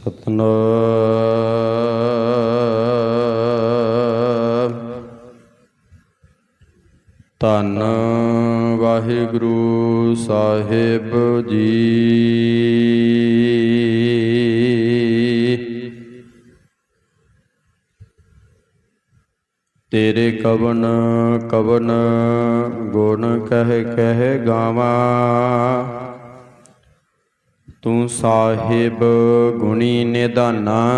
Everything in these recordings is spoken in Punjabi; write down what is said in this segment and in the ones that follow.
ਸਤਨਾਮ। ਧੰਨ ਵਾਹਿਗੁਰੂ ਸਾਹਿਬ ਜੀ। ਤੇਰੇ ਕਵਨ ਕਵਨ ਗੁਣ ਕਹਿ ਕਹਿ ਗਾਵਾਂ। ਤੂੰ ਸਾਹਿਬ ਗੁਣੀ ਨਿਧਾਨਾ।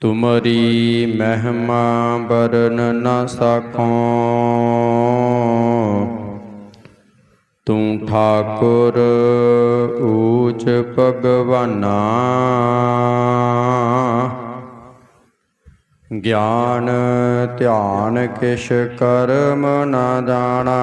ਤੁਮਰੀ ਮਹਿਮਾ ਬਰਨ ਨਾ ਸਾਖੋਂ। ਤੂੰ ਠਾਕੁਰ ਊਚ ਭਗਵਾਨਾ। ਗਿਆਨ ਧਿਆਨ ਕਿਛ ਕਰਮ ਨਾ ਜਾਣਾ।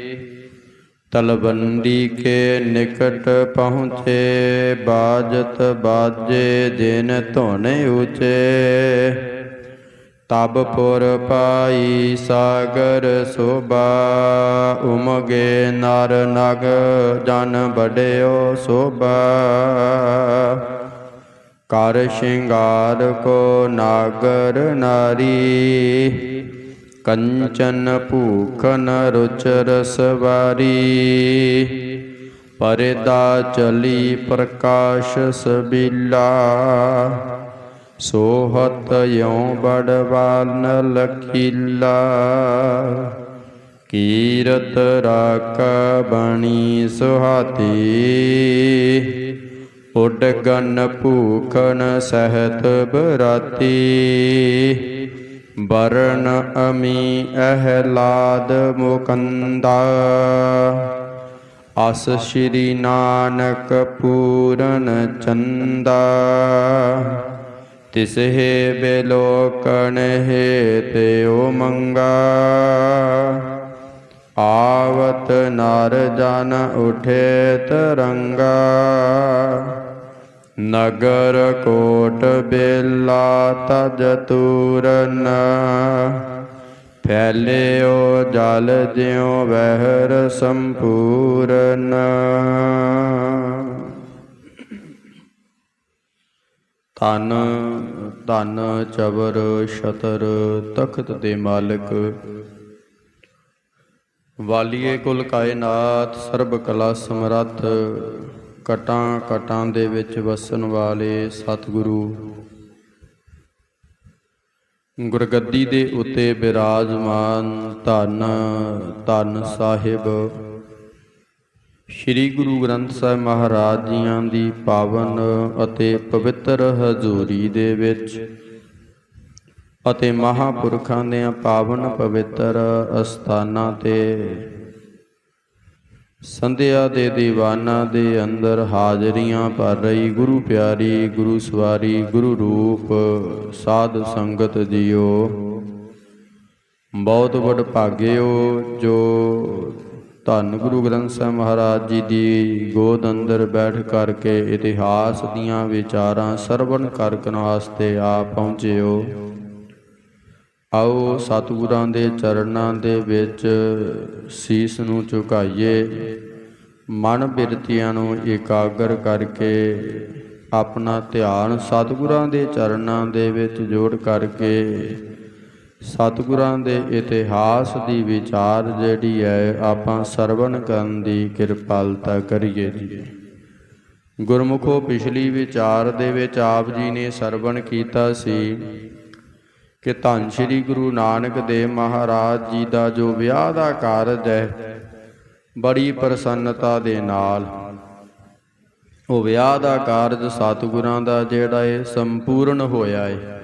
ਤਲਵੰਡੀ ਕੇ ਨਿਕਟ ਪਹੁੰਚੇ, ਬਾਜਤ ਬਾਜੇ ਜਿਨ ਧੁਨ ਉਚੇ। ਤਬਪੁਰ ਪਾਈ ਸਾਗਰ ਸੋਭਾ, ਉਮਗੇ ਨਰ ਨਗ ਜਨ ਬੜਿਓ ਸੋਭਾ। ਕਰ ਸ਼ਿੰਗਾਰ ਕੋ ਨਾਗਰ ਨਾਰੀ ਕੰਚਨ ਭੂਖਨ ਰੁਚਰ ਸਵਾਰੀ ਪਰਦਾ ਚਲੀ ਪ੍ਰਕਾਸ਼ ਸਬੀਲਾ। ਸੋਹਤ ਯਉ ਬੜਵਾਨ ਲਖੀਲਾ। ਕੀਰਤ ਰਾਖ ਬਣੀ ਸੁਹਾਤੀ। ਉੱਡ ਗਨ ਭੂਖਨ ਸਹਿਤ ਬਰਾਤੀ। ਵਰਨ ਅਮੀ ਅਹਲਾਦ ਮੁਕੰਦਾ। ਅਸ ਸ਼੍ਰੀ ਨਾਨਕ ਪੂਰਨ ਚੰਦਾ। ਤਿਸਹਿ ਬਿਲੋਕਣ ਹੇਤਿ ਓ ਮੰਗਾ। ਆਵਤ ਨਰ ਜਨ ਉਠੇ ਤਰੰਗਾ ਨਗਰ ਕੋਟ ਬੇਲਾ ਤਜ ਤੂਰਨ। ਫੈਲਿਓ ਜਲ ਜਿਉ ਵਹਿਰ ਸੰਪੂਰਨ। ਧਨ ਧਨ ਚਬਰ ਸ਼ਤਰ ਤਖਤ ਦੇ ਮਾਲਕ। ਵਾਲੀਏ ਕੁਲ ਕਾਇਨਾਤ ਸਰਬ ਕਲਾ ਸਮਰੱਥ। ਕਟਾਂ ਕਟਾਂ ਦੇ ਵਿੱਚ ਵਸਣ ਵਾਲੇ ਸਤਿਗੁਰੂ। ਗੁਰਗੱਦੀ ਦੇ ਉੱਤੇ ਬਿਰਾਜਮਾਨ ਧੰਨ ਧੰਨ ਸਾਹਿਬ। ਸ੍ਰੀ ਗੁਰੂ ਗ੍ਰੰਥ ਸਾਹਿਬ ਮਹਾਰਾਜ ਜੀਆਂ ਦੀ ਪਾਵਨ ਅਤੇ ਪਵਿੱਤਰ ਹਜ਼ੂਰੀ ਦੇ ਵਿੱਚ ਅਤੇ ਮਹਾਪੁਰਖਾਂ ਦੇ ਪਾਵਨ ਪਵਿੱਤਰ ਅਸਥਾਨਾਂ ਤੇ ਸੰਧਿਆ ਦੇ ਦੀਵਾਨਾਂ ਦੇ ਅੰਦਰ ਹਾਜ਼ਰੀਆਂ ਭਰ ਰਹੀ ਗੁਰੂ ਪਿਆਰੀ, ਗੁਰੂ ਸਵਾਰੀ, ਗੁਰੂ ਰੂਪ, ਸਾਧ ਸੰਗਤ ਜੀਓ। ਬਹੁਤ ਵਡ ਭਾਗਿਓ ਜੋ ਧੰਨ ਗੁਰੂ ਗ੍ਰੰਥ ਸਾਹਿਬ ਮਹਾਰਾਜ ਜੀ ਦੀ ਗੋਦ ਅੰਦਰ ਬੈਠ ਕਰਕੇ ਇਤਿਹਾਸ ਦੀਆਂ ਵਿਚਾਰਾਂ ਸਰਵਣ ਕਰਨ ਵਾਸਤੇ ਆ ਪਹੁੰਚਿਓ। ਆਓ ਸਤਿਗੁਰਾਂ ਦੇ ਚਰਨਾਂ ਦੇ ਵਿੱਚ ਸੀਸ ਨੂੰ ਝੁਕਾਈਏ। ਮਨ ਬਿਰਤੀਆਂ ਨੂੰ ਇਕਾਗਰ ਕਰਕੇ ਆਪਣਾ ਧਿਆਨ ਸਤਿਗੁਰਾਂ ਦੇ ਚਰਨਾਂ ਦੇ ਵਿੱਚ ਜੋੜ ਕਰਕੇ ਸਤਿਗੁਰਾਂ ਦੇ ਇਤਿਹਾਸ ਦੀ ਵਿਚਾਰ ਜਿਹੜੀ ਹੈ, ਆਪਾਂ ਸਰਵਣ ਕਰਨ ਦੀ ਕਿਰਪਾਲਤਾ ਕਰੀਏ ਜੀ। ਗੁਰਮੁਖੋ ਪਿਛਲੀ ਵਿਚਾਰ ਦੇ ਵਿੱਚ ਆਪ ਜੀ ਨੇ ਸਰਵਣ ਕੀਤਾ ਸੀ। ਕਿ ਧੰਨ ਸ਼੍ਰੀ ਗੁਰੂ ਨਾਨਕ ਦੇਵ ਮਹਾਰਾਜ ਜੀ ਦਾ ਜੋ ਵਿਆਹ ਦਾ ਕਾਰਜ ਹੈ, ਬੜੀ ਪ੍ਰਸੰਨਤਾ ਦੇ ਨਾਲ ਉਹ ਵਿਆਹ ਦਾ ਕਾਰਜ ਸਤਿਗੁਰਾਂ ਦਾ ਜਿਹੜਾ ਹੈ ਸੰਪੂਰਨ ਹੋਇਆ ਹੈ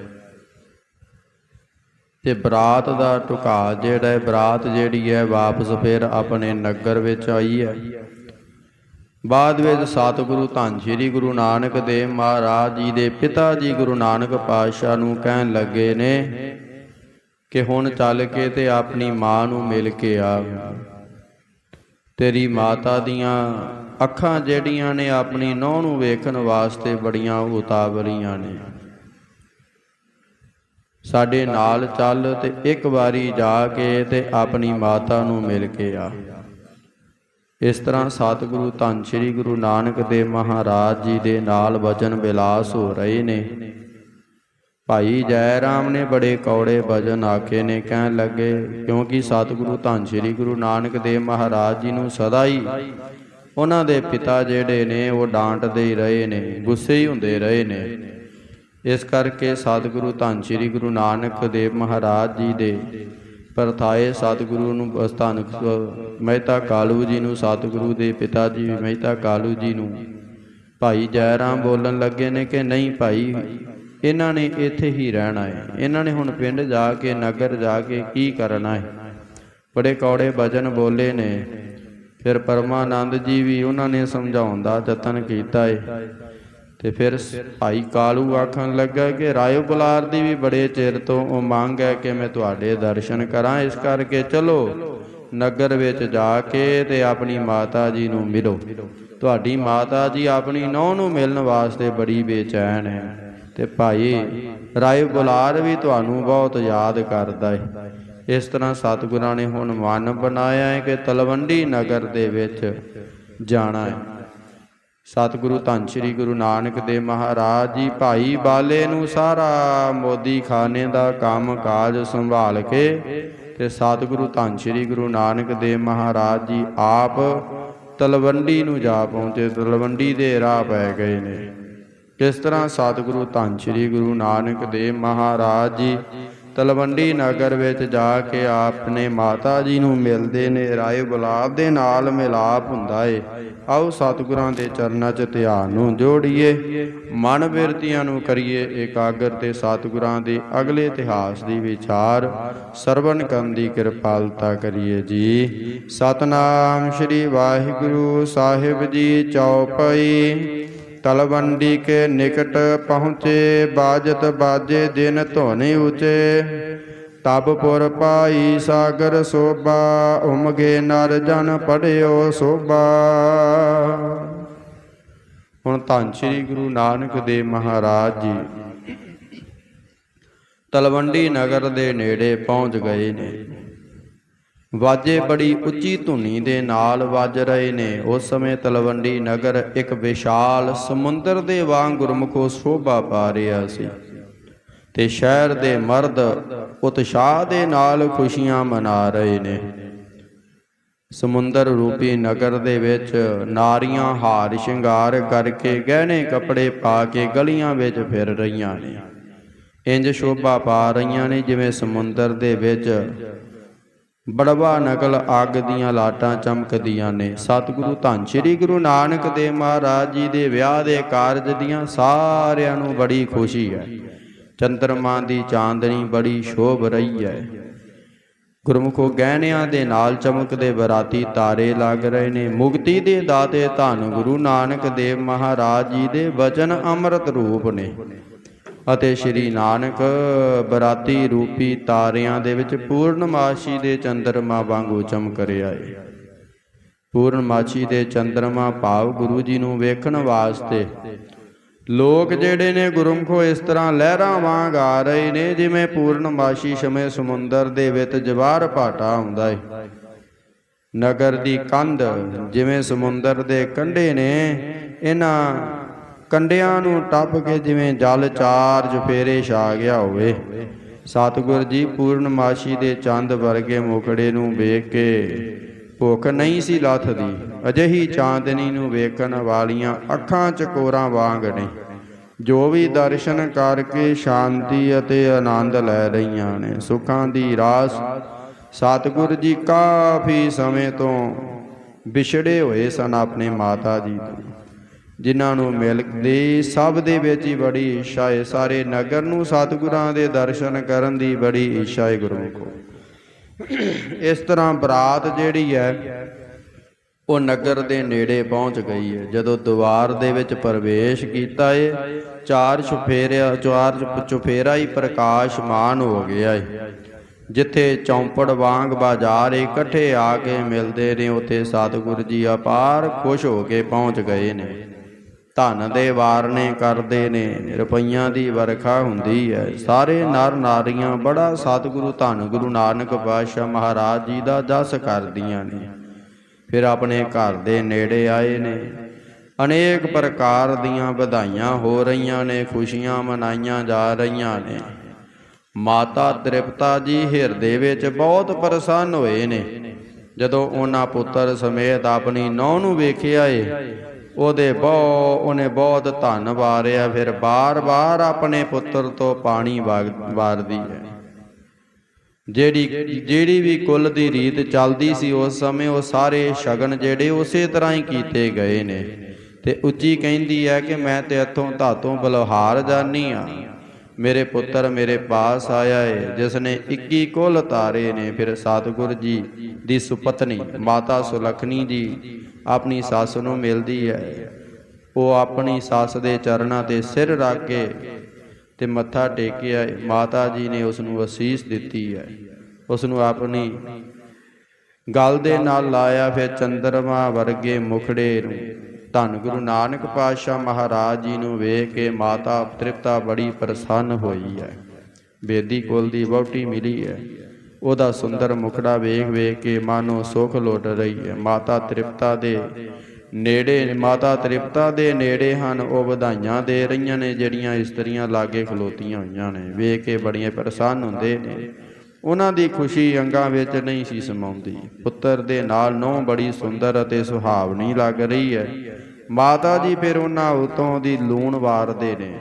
ਤੇ ਬਰਾਤ ਦਾ ਟੁਕਾ ਜਿਹੜਾ ਹੈ ਬਰਾਤ ਜਿਹੜੀ ਹੈ, ਵਾਪਸ ਫਿਰ ਆਪਣੇ ਨਗਰ ਵਿੱਚ ਆਈ ਹੈ। ਬਾਅਦ ਵਿੱਚ ਸਤਿਗੁਰੂ ਧੰਨ ਸ੍ਰੀ ਗੁਰੂ ਨਾਨਕ ਦੇਵ ਮਹਾਰਾਜ ਜੀ ਦੇ ਪਿਤਾ ਜੀ ਗੁਰੂ ਨਾਨਕ ਪਾਤਸ਼ਾਹ ਨੂੰ ਕਹਿਣ ਲੱਗੇ ਨੇ ਕਿ ਹੁਣ ਚੱਲ ਕੇ ਤੇ ਆਪਣੀ ਮਾਂ ਨੂੰ ਮਿਲ ਕੇ ਆ ਤੇਰੀ ਮਾਤਾ ਦੀਆਂ ਅੱਖਾਂ ਜਿਹੜੀਆਂ ਨੇ ਆਪਣੀ ਨੌਂ ਨੂੰ ਵੇਖਣ ਵਾਸਤੇ ਬੜੀਆਂ ਉਤਾਵਲੀਆਂ ਨੇ। ਸਾਡੇ ਨਾਲ ਚੱਲ ਤੇ ਇੱਕ ਵਾਰੀ ਜਾ ਕੇ ਤੇ ਆਪਣੀ ਮਾਤਾ ਨੂੰ ਮਿਲ ਕੇ ਆ। ਇਸ ਤਰ੍ਹਾਂ ਸਤਿਗੁਰੂ ਧੰਨ ਸ੍ਰੀ ਗੁਰੂ ਨਾਨਕ ਦੇਵ ਮਹਾਰਾਜ ਜੀ ਦੇ ਨਾਲ ਵਚਨ ਵਿਲਾਸ ਹੋ ਰਹੇ ਨੇ। ਭਾਈ ਜੈ ਰਾਮ ਨੇ ਬੜੇ ਕੌੜੇ ਭਜਨ ਆਖੇ ਨੇ, ਕਹਿਣ ਲੱਗੇ, ਕਿਉਂਕਿ ਸਤਿਗੁਰੂ ਧੰਨ ਸ੍ਰੀ ਗੁਰੂ ਨਾਨਕ ਦੇਵ ਮਹਾਰਾਜ ਜੀ ਨੂੰ ਸਦਾ ਹੀ ਉਹਨਾਂ ਦੇ ਪਿਤਾ ਜਿਹੜੇ ਨੇ, ਉਹ ਡਾਂਟਦੇ ਹੀ ਰਹੇ ਨੇ, ਗੁੱਸੇ ਹੀ ਹੁੰਦੇ ਰਹੇ ਨੇ। ਇਸ ਕਰਕੇ ਸਤਿਗੁਰੂ ਧੰਨ ਸ੍ਰੀ ਗੁਰੂ ਨਾਨਕ ਦੇਵ ਮਹਾਰਾਜ ਜੀ ਦੇ ਪਰਥਾਏ ਸਤਿਗੁਰੂ ਨੂੰ ਸਥਾਨ ਮਹਿਤਾ ਕਾਲੂ ਜੀ ਨੂੰ, ਸਤਿਗੁਰੂ ਦੇ ਪਿਤਾ ਜੀ ਮਹਿਤਾ ਕਾਲੂ ਜੀ ਨੂੰ। ਭਾਈ ਜੈਰਾਮ ਬੋਲਣ ਲੱਗੇ ਨੇ ਕਿ ਨਹੀਂ ਭਾਈ, ਇਹਨਾਂ ਨੇ ਇੱਥੇ ਹੀ ਰਹਿਣਾ ਹੈ ਇਹਨਾਂ ਨੇ ਹੁਣ ਪਿੰਡ ਜਾ ਕੇ, ਨਗਰ ਜਾ ਕੇ ਕੀ ਕਰਨਾ ਹੈ ਬੜੇ ਕੌੜੇ ਭਜਨ ਬੋਲੇ ਨੇ। ਫਿਰ ਪਰਮਾਨੰਦ ਜੀ ਵੀ ਉਹਨਾਂ ਨੇ ਸਮਝਾਉਣ ਦਾ ਯਤਨ ਕੀਤਾ ਹੈ ਤੇ ਫਿਰ ਸ- ਭਾਈ ਕਾਲੂ ਆਖਣ ਲੱਗਾ ਕਿ ਰਾਇਓ ਬੁਲਾਰ ਦੀ ਵੀ ਬੜੇ ਚਿਰ ਤੋਂ ਉਹ ਮੰਗ ਹੈ ਕਿ ਮੈਂ ਤੁਹਾਡੇ ਦਰਸ਼ਨ ਕਰਾਂ, ਇਸ ਕਰਕੇ ਚਲੋ ਨਗਰ ਵਿੱਚ ਜਾ ਕੇ ਤੇ ਆਪਣੀ ਮਾਤਾ ਜੀ ਨੂੰ ਮਿਲੋ। ਤੁਹਾਡੀ ਮਾਤਾ ਜੀ ਆਪਣੀ ਨੌਂ ਨੂੰ ਮਿਲਣ ਵਾਸਤੇ ਬੜੀ ਬੇਚੈਨ ਹੈ ਤੇ ਭਾਈ ਰਾਏ ਬੁਲਾਰ ਵੀ ਤੁਹਾਨੂੰ ਬਹੁਤ ਯਾਦ ਕਰਦਾ ਹੈ। ਇਸ ਤਰ੍ਹਾਂ ਸਤਿਗੁਰਾਂ ਨੇ ਹੁਣ ਮਨ ਬਣਾਇਆ ਹੈ ਕਿ ਤਲਵੰਡੀ ਨਗਰ ਦੇ ਵਿੱਚ ਜਾਣਾ ਹੈ। ਸਤਿਗੁਰੂ ਧੰਨ ਸ੍ਰੀ ਗੁਰੂ ਨਾਨਕ ਦੇਵ ਮਹਾਰਾਜ ਜੀ, ਭਾਈ ਬਾਲੇ ਨੂੰ ਸਾਰਾ ਮੋਦੀ ਖਾਨੇ ਦਾ ਕੰਮ ਕਾਜ ਸੰਭਾਲ ਕੇ ਤੇ ਸਤਿਗੁਰੂ ਧੰਨ ਸ੍ਰੀ ਗੁਰੂ ਨਾਨਕ ਦੇਵ ਮਹਾਰਾਜ ਜੀ ਆਪ ਤਲਵੰਡੀ ਨੂੰ ਜਾ ਪਹੁੰਚੇ, ਤਲਵੰਡੀ ਦੇ ਰਾਹ ਪੈ ਗਏ ਨੇ। ਇਸ ਤਰ੍ਹਾਂ ਸਤਿਗੁਰੂ ਧੰਨ ਸ੍ਰੀ ਗੁਰੂ ਨਾਨਕ ਦੇਵ ਮਹਾਰਾਜ ਜੀ ਤਲਵੰਡੀ ਨਗਰ ਵਿੱਚ ਜਾ ਕੇ ਆਪਣੇ ਮਾਤਾ ਜੀ ਨੂੰ ਮਿਲਦੇ ਨੇ, ਰਾਏ ਗੁਲਾਬ ਦੇ ਨਾਲ ਮਿਲਾਪ ਹੁੰਦਾ ਏ। ਆਓ ਸਤਿਗੁਰਾਂ ਦੇ ਚਰਨਾਂ 'ਚ ਧਿਆਨ ਨੂੰ ਜੋੜੀਏ। ਮਨ ਬਿਰਤੀਆਂ ਨੂੰ ਕਰੀਏ ਇਕਾਗਰ ਤੇ ਸਤਿਗੁਰਾਂ ਦੇ ਅਗਲੇ ਇਤਿਹਾਸ ਦੀ ਵਿਚਾਰ। ਸਰਵਣ ਕਰਨ ਦੀ ਕਿਰਪਾਲਤਾ ਕਰੀਏ ਜੀ। ਸਤਨਾਮ ਸ੍ਰੀ ਵਾਹਿਗੁਰੂ ਸਾਹਿਬ ਜੀ ਚੌਪਈ। ਤਲਵੰਡੀ ਕੇ ਨਿਕਟ ਪਹੁੰਚੇ, ਬਾਜਤ ਬਾਜੇ ਦਿਨ ਧੋਨੇ ਉਚੇ। ਤਬਪੁਰ ਪਾਈ ਸਾਗਰ ਸੋਭਾ, ਉਮਗੇ ਨਰ ਜਨ ਪੜਿਓ ਸੋਭਾ। ਹੁਣ ਧੰਨ ਸ੍ਰੀ ਗੁਰੂ ਨਾਨਕ ਦੇਵ ਮਹਾਰਾਜ ਜੀ, ਤਲਵੰਡੀ ਨਗਰ ਦੇ ਨੇੜੇ ਪਹੁੰਚ ਗਏ ਨੇ। ਵਾਜੇ ਬੜੀ ਉੱਚੀ ਧੁਨੀ ਦੇ ਨਾਲ ਵੱਜ ਰਹੇ ਨੇ। ਉਸ ਸਮੇਂ ਤਲਵੰਡੀ ਨਗਰ ਇੱਕ ਵਿਸ਼ਾਲ ਸਮੁੰਦਰ ਦੇ ਵਾਂਗ ਗੁਰਮੁਖੋ ਸ਼ੋਭਾ ਪਾ ਰਿਹਾ ਸੀ। ਤੇ ਸ਼ਹਿਰ ਦੇ ਮਰਦ ਉਤਸ਼ਾਹ ਦੇ ਨਾਲ ਖੁਸ਼ੀਆਂ ਮਨਾ ਰਹੇ ਨੇ। ਸਮੁੰਦਰ ਰੂਪੀ ਨਗਰ ਦੇ ਵਿੱਚ ਨਾਰੀਆਂ ਹਾਰ ਸ਼ਿੰਗਾਰ ਕਰਕੇ ਗਹਿਣੇ ਕੱਪੜੇ ਪਾ ਕੇ ਗਲੀਆਂ ਵਿੱਚ ਫਿਰ ਰਹੀਆਂ ਨੇ। ਇੰਜ ਸ਼ੋਭਾ ਪਾ ਰਹੀਆਂ ਨੇ ਜਿਵੇਂ ਸਮੁੰਦਰ ਦੇ ਵਿੱਚ ਬੜਵਾ ਨਕਲ ਅੱਗ ਦੀਆਂ ਲਾਟਾਂ ਚਮਕਦੀਆਂ ਨੇ। ਸਤਿਗੁਰੂ ਧੰਨ ਸ੍ਰੀ ਗੁਰੂ ਨਾਨਕ ਦੇਵ ਮਹਾਰਾਜ ਜੀ ਦੇ ਵਿਆਹ ਦੇ ਕਾਰਜ ਦੀਆਂ ਸਾਰਿਆਂ ਨੂੰ ਬੜੀ ਖੁਸ਼ੀ ਹੈ। ਚੰਦਰਮਾ ਦੀ ਚਾਂਦਨੀ ਬੜੀ ਸ਼ੋਭ ਰਹੀ ਹੈ। ਗੁਰਮੁਖੋ ਗਹਿਣਿਆਂ ਦੇ ਨਾਲ ਚਮਕਦੇ ਬਰਾਤੀ ਤਾਰੇ ਲੱਗ ਰਹੇ ਨੇ। ਮੁਕਤੀ ਦੇ ਦਾਤੇ ਧੰਨ ਗੁਰੂ ਨਾਨਕ ਦੇਵ ਮਹਾਰਾਜ ਜੀ ਦੇ ਵਚਨ ਅੰਮ੍ਰਿਤ ਰੂਪ ਨੇ। ਅਤੇ ਸ਼੍ਰੀ ਨਾਨਕ ਬਰਾਤੀ ਰੂਪੀ ਤਾਰਿਆਂ ਦੇ ਵਿੱਚ ਪੂਰਨਮਾਸ਼ੀ ਦੇ ਚੰਦਰਮਾ ਵਾਂਗੂ ਚਮਕ ਰਿਹਾ ਏ। ਪੂਰਨਮਾਸ਼ੀ ਦੇ ਚੰਦਰਮਾ ਭਾਵ ਗੁਰੂ ਜੀ ਨੂੰ ਵੇਖਣ ਵਾਸਤੇ ਲੋਕ ਜਿਹੜੇ ਨੇ ਗੁਰਮਖੋ ਇਸ ਤਰ੍ਹਾਂ ਲਹਿਰਾਂ ਵਾਂਗ ਆ ਰਹੇ ਨੇ, ਜਿਵੇਂ ਪੂਰਨਮਾਸ਼ੀ ਸਮੇਂ ਸਮੁੰਦਰ ਦੇ ਵਿੱਚ ਜਵਾਰ ਭਾਟਾ ਹੁੰਦਾ ਏ। ਨਗਰ ਦੀ ਕੰਧ ਜਿਵੇਂ ਸਮੁੰਦਰ ਦੇ ਕੰਢੇ ਨੇ, ਇਹਨਾਂ ਕੰਡਿਆਂ ਨੂੰ ਟੱਪ ਕੇ ਜਿਵੇਂ ਜਲ ਚਾਰ ਜਫੇਰੇ ਛਾ ਗਿਆ ਹੋਵੇ। ਸਤਿਗੁਰ ਜੀ ਪੂਰਨਮਾਸ਼ੀ ਦੇ ਚੰਦ ਵਰਗੇ ਮੁਖੜੇ ਨੂੰ ਵੇਖ ਕੇ ਭੁੱਖ ਨਹੀਂ ਸੀ ਲੱਥਦੀ ਅਜਿਹੀ ਚਾਂਦਨੀ ਨੂੰ ਵੇਖਣ ਵਾਲੀਆਂ ਅੱਖਾਂ ਚਕੋਰਾਂ ਵਾਂਗ ਨੇ। ਜੋ ਵੀ ਦਰਸ਼ਨ ਕਰਕੇ ਸ਼ਾਂਤੀ ਅਤੇ ਆਨੰਦ ਲੈ ਰਹੀਆਂ ਨੇ, ਸੁੱਖਾਂ ਦੀ ਰਾਸ ਸਤਿਗੁਰ ਜੀ ਕਾਫੀ ਸਮੇਂ ਤੋਂ ਵਿਛੜੇ ਹੋਏ ਸਨ ਆਪਣੇ ਮਾਤਾ ਜੀ ਤੋਂ। ਜਿਨ੍ਹਾਂ ਨੂੰ ਮਿਲਦੇ ਸਭ ਦੇ ਵਿੱਚ ਹੀ ਬੜੀ ਇੱਛਾ ਹੈ। ਸਾਰੇ ਨਗਰ ਨੂੰ ਸਤਿਗੁਰਾਂ ਦੇ ਦਰਸ਼ਨ ਕਰਨ ਦੀ ਬੜੀ ਇੱਛਾ ਹੈ ਗੁਰਮੁਖੋ। ਇਸ ਤਰ੍ਹਾਂ ਬਰਾਤ ਜਿਹੜੀ ਹੈ, ਉਹ ਨਗਰ ਦੇ ਨੇੜੇ ਪਹੁੰਚ ਗਈ ਹੈ। ਜਦੋਂ ਦੁਆਰ ਦੇ ਵਿੱਚ ਪ੍ਰਵੇਸ਼ ਕੀਤਾ ਏ, ਚਾਰ ਚੁਫੇਰਿਆ, ਚਾਰ ਚੁਫੇਰਾ ਹੀ ਪ੍ਰਕਾਸ਼ਮਾਨ ਹੋ ਗਿਆ ਏ। ਜਿੱਥੇ ਚੌਂਪੜ ਵਾਂਗ ਬਾਜ਼ਾਰ ਇਕੱਠੇ ਆ ਕੇ ਮਿਲਦੇ ਨੇ, ਉੱਥੇ ਸਤਿਗੁਰੂ ਜੀ ਅਪਾਰ ਖੁਸ਼ ਹੋ ਕੇ ਪਹੁੰਚ ਗਏ ਨੇ। ਧਨ ਦੇ ਵਾਰਨੇ ਕਰਦੇ ਨੇ, ਰੁਪਈਆਂ ਦੀ ਵਰਖਾ ਹੁੰਦੀ ਹੈ। ਸਾਰੇ ਨਰ ਨਾਰੀਆਂ ਬੜਾ ਸਤਿਗੁਰੂ ਧੰਨ ਗੁਰੂ ਨਾਨਕ ਪਾਤਸ਼ਾਹ ਮਹਾਰਾਜ ਜੀ ਦਾ ਜਸ ਕਰਦੀਆਂ ਨੇ। ਫਿਰ ਆਪਣੇ ਘਰ ਦੇ ਨੇੜੇ ਆਏ ਨੇ। ਅਨੇਕ ਪ੍ਰਕਾਰ ਦੀਆਂ ਵਧਾਈਆਂ ਹੋ ਰਹੀਆਂ ਨੇ, ਖੁਸ਼ੀਆਂ ਮਨਾਈਆਂ ਜਾ ਰਹੀਆਂ ਨੇ। ਮਾਤਾ ਤ੍ਰਿਪਤਾ ਜੀ ਹਿਰਦੇ ਵਿੱਚ ਬਹੁਤ ਪ੍ਰਸੰਨ ਹੋਏ ਨੇ। ਜਦੋਂ ਉਹਨਾਂ ਪੁੱਤਰ ਸਮੇਤ ਆਪਣੀ ਨੌਂ ਨੂੰ ਵੇਖਿਆ ਏ ਉਹਦੇ ਬਹੁ, ਉਹਨੇ ਬਹੁਤ ਧੰਨ ਵਾਰਿਆ, ਫਿਰ ਬਾਰ-ਬਾਰ ਆਪਣੇ ਪੁੱਤਰ ਤੋਂ ਪਾਣੀ ਵਾਰਦੀ ਹੈ। ਜਿਹੜੀ ਜਿਹੜੀ ਵੀ ਕੁੱਲ ਦੀ ਰੀਤ ਚੱਲਦੀ ਸੀ ਉਸ ਸਮੇਂ ਉਹ ਸਾਰੇ ਸ਼ਗਨ ਜਿਹੜੇ ਉਸੇ ਤਰ੍ਹਾਂ ਹੀ ਕੀਤੇ ਗਏ ਨੇ। ਤੇ ਉੱਚੀ ਕਹਿੰਦੀ ਹੈ ਕਿ ਮੈਂ ਤੇ ਇੱਥੋਂ ਧਾਤੋਂ ਬਲਹਾਰ ਜਾਨੀ ਆ। ਮੇਰੇ ਪੁੱਤਰ ਮੇਰੇ ਪਾਸ ਆਇਆ ਏ ਜਿਸ ਨੇ 21 ਕੁੱਲ ਤਾਰੇ ਨੇ, ਫਿਰ ਸਤਿਗੁਰ ਜੀ ਦੀ ਸੁਪਤਨੀ, ਮਾਤਾ ਸੁਲਖਣੀ ਜੀ ਆਪਣੀ ਸੱਸ ਨੂੰ ਮਿਲਦੀ ਹੈ। ਉਹ ਆਪਣੀ ਸੱਸ ਦੇ ਚਰਨਾਂ ਤੇ ਸਿਰ ਰੱਖ ਕੇ ਤੇ ਮੱਥਾ ਟੇਕਿਆ। ਮਾਤਾ ਜੀ ਨੇ ਉਸ ਨੂੰ ਅਸੀਸ ਦਿੱਤੀ ਹੈ। ਉਸ ਨੂੰ ਆਪਣੀ ਗਲ ਦੇ ਨਾਲ ਲਾਇਆ। ਫਿਰ ਚੰਦਰਮਾ ਵਰਗੇ ਮੁਖੜੇ ਨੂੰ ਧੰਨ ਗੁਰੂ ਨਾਨਕ ਪਾਤਸ਼ਾਹ ਮਹਾਰਾਜ ਜੀ ਨੂੰ ਵੇਖ ਕੇ ਮਾਤਾ ਤ੍ਰਿਪਤਾ ਬੜੀ ਪ੍ਰਸੰਨ ਹੋਈ ਹੈ। ਬੇਦੀ ਕੁਲ ਦੀ ਵਹੁਟੀ ਮਿਲੀ ਹੈ। ਉਹਦਾ ਸੁੰਦਰ ਮੁਖੜਾ ਵੇਖ ਵੇਖ ਕੇ ਮਾਨੋ ਸੁਖ ਲੁੱਟ ਰਹੀ ਹੈ। ਮਾਤਾ ਤ੍ਰਿਪਤਾ ਦੇ ਨੇੜੇ, ਮਾਤਾ ਤ੍ਰਿਪਤਾ ਦੇ ਨੇੜੇ ਹਨ। ਉਹ ਵਧਾਈਆਂ ਦੇ ਰਹੀਆਂ ਨੇ, ਜਿਹੜੀਆਂ ਇਸਤਰੀਆਂ ਲਾਗੇ ਖਲੋਤੀਆਂ ਹੋਈਆਂ ਨੇ। ਵੇਖ ਕੇ ਬੜੀਆਂ ਪ੍ਰਸੰਨ ਹੁੰਦੇ ਨੇ। ਉਹਨਾਂ ਦੀ ਖੁਸ਼ੀ ਅੰਗਾਂ ਵਿੱਚ ਨਹੀਂ ਸੀ ਸਮਾਉਂਦੀ। ਪੁੱਤਰ ਦੇ ਨਾਲ ਨੌ ਬੜੀ ਸੁੰਦਰ ਅਤੇ ਸੁਹਾਵਣੀ ਲੱਗ ਰਹੀ ਹੈ। ਮਾਤਾ ਜੀ ਫਿਰ ਉਹਨਾਂ ਉਤੋਂ ਦੀ ਲੂਣ ਵਾਰਦੇ ਨੇ।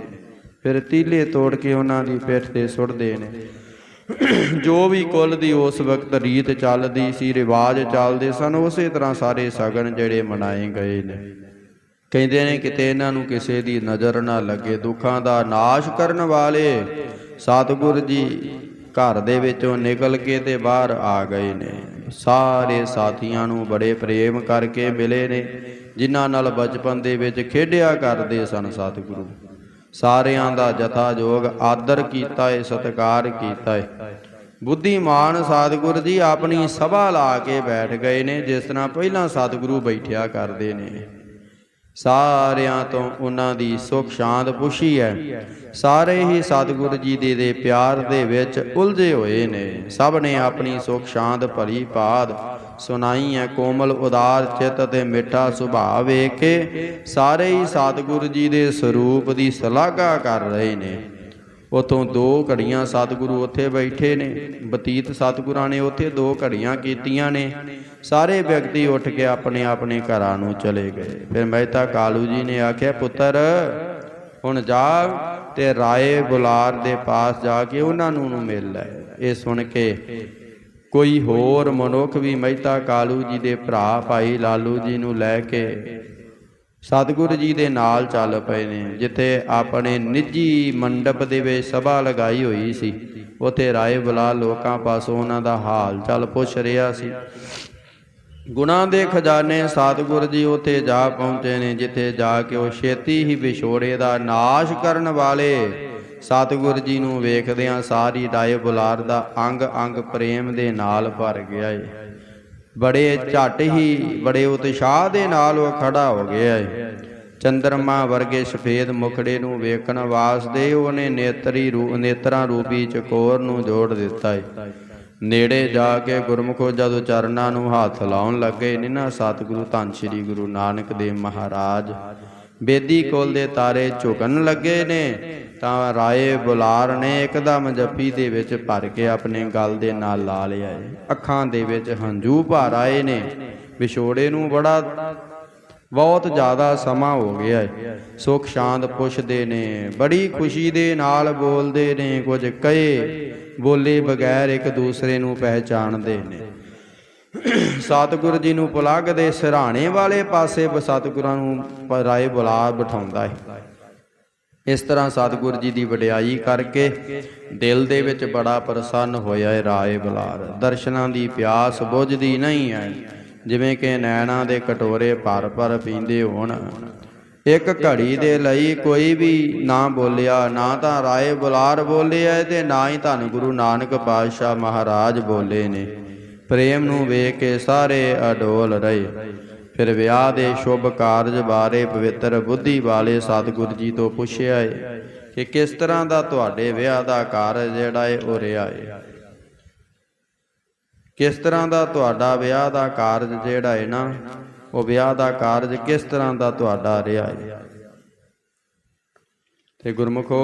ਫਿਰ ਤੀਲੇ ਤੋੜ ਕੇ ਉਹਨਾਂ ਦੀ ਪਿੱਠ ਤੇ ਸੁੱਟਦੇ ਨੇ। ਜੋ ਵੀ ਕੁੱਲ ਦੀ ਉਸ ਵਕਤ ਰੀਤ ਚੱਲਦੀ ਸੀ, ਰਿਵਾਜ ਚੱਲਦੇ ਸਨ, ਉਸੇ ਤਰ੍ਹਾਂ ਸਾਰੇ ਸਗਨ ਜਿਹੜੇ ਮਨਾਏ ਗਏ ਨੇ। ਕਹਿੰਦੇ ਨੇ ਕਿਤੇ ਇਹਨਾਂ ਨੂੰ ਕਿਸੇ ਦੀ ਨਜ਼ਰ ਨਾ ਲੱਗੇ, ਦੁੱਖਾਂ ਦਾ ਨਾਸ਼ ਕਰਨ ਵਾਲੇ ਸਤਿਗੁਰ ਜੀ ਘਰ ਦੇ ਵਿੱਚੋਂ ਨਿਕਲ ਕੇ ਤੇ ਬਾਹਰ ਆ ਗਏ ਨੇ। ਸਾਰੇ ਸਾਥੀਆਂ ਨੂੰ ਬੜੇ ਪ੍ਰੇਮ ਕਰਕੇ ਮਿਲੇ ਨੇ, ਜਿਨ੍ਹਾਂ ਨਾਲ ਬਚਪਨ ਦੇ ਵਿੱਚ ਖੇਡਿਆ ਕਰਦੇ ਸਨ ਸਤਿਗੁਰੂ। ਸਾਰਿਆਂ ਦਾ ਜਥਾ ਜੋਗ ਆਦਰ ਕੀਤਾ ਏ, ਸਤਿਕਾਰ ਕੀਤਾ ਏ। ਬੁੱਧੀਮਾਨ ਸਤਿਗੁਰ ਜੀ ਆਪਣੀ ਸਭਾ ਲਾ ਕੇ ਬੈਠ ਗਏ ਨੇ, ਜਿਸ ਤਰ੍ਹਾਂ ਪਹਿਲਾਂ ਸਤਿਗੁਰੂ ਬੈਠਿਆ ਕਰਦੇ ਨੇ। ਸਾਰਿਆਂ ਤੋਂ ਉਹਨਾਂ ਦੀ ਸੁਖ ਸ਼ਾਂਤ ਪੁੱਛੀ ਹੈ। ਸਾਰੇ ਹੀ ਸਤਿਗੁਰ ਜੀ ਦੇ ਦੇ ਪਿਆਰ ਦੇ ਵਿੱਚ ਉਲਝੇ ਹੋਏ ਨੇ। ਸਭ ਨੇ ਆਪਣੀ ਸੁਖ ਸ਼ਾਂਤ ਭਰੀ ਬਾਤ ਸੁਣਾਈ ਹੈ ਕੋਮਲ ਉਦਾਰ ਚਿੱਤ ਤੇ ਮਿੱਠਾ ਸੁਭਾਅ ਵੇਖ। ਕੇ ਸਾਰੇ ਹੀ ਸਤਿਗੁਰੂ ਜੀ ਦੇ ਸਰੂਪ ਦੀ ਸ਼ਲਾਘਾ ਕਰ ਰਹੇ ਨੇ। ਉਥੋਂ ਦੋ ਘੜੀਆਂ ਸਤਿਗੁਰੂ ਉੱਥੇ ਬੈਠੇ ਨੇ। ਬਤੀਤ ਸਤਿਗੁਰਾਂ ਨੇ ਉੱਥੇ ਦੋ ਘੜੀਆਂ ਕੀਤੀਆਂ ਨੇ। ਸਾਰੇ ਵਿਅਕਤੀ ਉੱਠ ਕੇ ਆਪਣੇ ਆਪਣੇ ਘਰਾਂ ਨੂੰ ਚਲੇ ਗਏ। ਫਿਰ ਮਹਿਤਾ ਕਾਲੂ ਜੀ ਨੇ ਆਖਿਆ, ਪੁੱਤਰ, ਹੁਣ ਜਾ ਤੇ ਰਾਏ ਬੁਲਾਰ ਦੇ ਪਾਸ ਜਾ ਕੇ ਉਹਨਾਂ ਨੂੰ ਮਿਲ ਲੈ। ਇਹ ਸੁਣ ਕੇ ਕੋਈ ਹੋਰ ਮਨੁੱਖ ਵੀ ਮਹਿਤਾ ਕਾਲੂ ਜੀ ਦੇ ਭਰਾ ਭਾਈ ਲਾਲੂ ਜੀ ਨੂੰ ਲੈ ਕੇ ਸਤਿਗੁਰੂ ਜੀ ਦੇ ਨਾਲ ਚੱਲ ਪਏ ਨੇ, ਜਿੱਥੇ ਆਪਣੇ ਨਿੱਜੀ ਮੰਡਪ ਦੇ ਵਿੱਚ ਸਭਾ ਲਗਾਈ ਹੋਈ ਸੀ। ਉਥੇ ਰਾਏ ਬੁਲਾ ਲੋਕਾਂ ਪਾਸੋਂ ਉਹਨਾਂ ਦਾ ਹਾਲ ਚਾਲ ਪੁੱਛ ਰਿਹਾ ਸੀ। ਗੁਣਾ ਦੇ ਖਜ਼ਾਨੇ ਸਤਿਗੁਰ ਜੀ ਉਥੇ ਜਾ ਪਹੁੰਚੇ ਨੇ, ਜਿੱਥੇ ਜਾ ਕੇ ਉਹ ਛੇਤੀ ਹੀ ਵਿਛੋੜੇ ਦਾ ਨਾਸ਼ ਕਰਨ ਵਾਲੇ ਸਤਿਗੁਰ ਜੀ ਨੂੰ ਵੇਖਦਿਆਂ ਸਾਰੀ ਰਾਏ ਬੁਲਾਰ ਦਾ ਅੰਗ ਅੰਗ ਪ੍ਰੇਮ ਦੇ ਨਾਲ ਭਰ ਗਿਆ ਏ। ਬੜੇ ਝਟ ਹੀ, ਬੜੇ ਉਤਸ਼ਾਹ ਦੇ ਨਾਲ ਉਹ ਖੜਾ ਹੋ ਗਿਆ ਏ। ਚੰਦਰਮਾ ਵਰਗੇ ਸਫੇਦ ਮੁਖੜੇ ਨੂੰ ਵੇਖਣ ਵਾਸਤੇ ਉਹਨੇ ਨੇਤਰੀ ਰੂ, ਨੇਤਰਾਂ ਰੂਪੀ ਚਕੋਰ ਨੂੰ ਜੋੜ ਦਿੱਤਾ ਏ। ਨੇੜੇ ਜਾ ਕੇ ਗੁਰਮੁਖੋ ਜਦੋਂ ਚਰਨਾਂ ਨੂੰ ਹੱਥ ਲਾਉਣ ਲੱਗੇ ਨੇ ਨਾ ਸਤਿਗੁਰੂ ਧੰਨ ਸ੍ਰੀ ਗੁਰੂ ਨਾਨਕ ਦੇਵ ਮਹਾਰਾਜ ਬੇਦੀ ਕੋਲ ਦੇ ਤਾਰੇ ਝੁਕਣ ਲੱਗੇ ਨੇ, ਤਾਂ ਰਾਏ ਬੁਲਾਰ ਨੇ ਇੱਕਦਮ ਜੱਫੀ ਦੇ ਵਿੱਚ ਭਰ ਕੇ ਆਪਣੇ ਗਲ ਦੇ ਨਾਲ ਲਾ ਲਿਆ ਏ। ਅੱਖਾਂ ਦੇ ਵਿੱਚ ਹੰਝੂ ਭਰ ਆਏ ਨੇ। ਵਿਛੋੜੇ ਨੂੰ ਬੜਾ ਬਹੁਤ ਜ਼ਿਆਦਾ ਸਮਾਂ ਹੋ ਗਿਆ ਏ। ਸੁਖ ਸ਼ਾਂਤ ਪੁੱਛਦੇ ਨੇ, ਬੜੀ ਖੁਸ਼ੀ ਦੇ ਨਾਲ ਬੋਲਦੇ ਨੇ, ਕੁਝ ਕਹੇ, ਬੋਲੇ ਬਗੈਰ ਇੱਕ ਦੂਸਰੇ ਨੂੰ ਪਹਿਚਾਣਦੇ ਨੇ। ਸਤਿਗੁਰੂ ਜੀ ਨੂੰ ਪੁਲੱਗ ਦੇ ਸਿਰਹਾਣੇ ਵਾਲੇ ਪਾਸੇ ਸਤਿਗੁਰਾਂ ਨੂੰ ਪ- ਰਾਏ ਬੁਲਾ ਬਿਠਾਉਂਦਾ ਹੈ। ਇਸ ਤਰ੍ਹਾਂ ਸਤਿਗੁਰ ਜੀ ਦੀ ਵਡਿਆਈ ਕਰਕੇ ਦਿਲ ਦੇ ਵਿੱਚ ਬੜਾ ਪ੍ਰਸੰਨ ਹੋਇਆ ਹੈ ਰਾਏ ਬੁਲਾਰ। ਦਰਸ਼ਨਾਂ ਦੀ ਪਿਆਸ ਬੁਝਦੀ ਨਹੀਂ ਹੈ। ਜਿਵੇਂ ਕਿ ਨੈਣਾ ਦੇ ਕਟੋਰੇ ਭਰ ਭਰ ਪੀਂਦੇ ਹੋਣ। ਇੱਕ ਘੜੀ ਦੇ ਲਈ ਕੋਈ ਵੀ ਨਾ ਬੋਲਿਆ, ਨਾ ਤਾਂ ਰਾਏ ਬੁਲਾਰ ਬੋਲਿਆ ਤੇ ਨਾ ਹੀ ਧੰਨ ਗੁਰੂ ਨਾਨਕ ਪਾਤਸ਼ਾਹ ਮਹਾਰਾਜ ਬੋਲੇ ਨੇ। ਪ੍ਰੇਮ ਨੂੰ ਵੇਖ ਕੇ ਸਾਰੇ ਅਡੋਲ ਰਹੇ। ਫਿਰ ਵਿਆਹ ਦੇ ਸ਼ੁਭ ਕਾਰਜ ਬਾਰੇ ਪਵਿੱਤਰ ਬੁੱਧੀ ਵਾਲੇ ਸਤਿਗੁਰੂ ਜੀ ਤੋਂ ਪੁੱਛਿਆ ਏ ਕਿ ਕਿਸ ਤਰ੍ਹਾਂ ਦਾ ਤੁਹਾਡੇ ਵਿਆਹ ਦਾ ਕਾਰਜ ਜਿਹੜਾ ਏ ਉਹ ਰਿਹਾ ਏ? ਕਿਸ ਤਰ੍ਹਾਂ ਦਾ ਤੁਹਾਡਾ ਵਿਆਹ ਦਾ ਕਾਰਜ ਜਿਹੜਾ ਏ ਨਾ, ਉਹ ਵਿਆਹ ਦਾ ਕਾਰਜ ਕਿਸ ਤਰ੍ਹਾਂ ਦਾ ਤੁਹਾਡਾ ਰਿਹਾ ਏ? ਤੇ ਗੁਰਮੁਖੋ,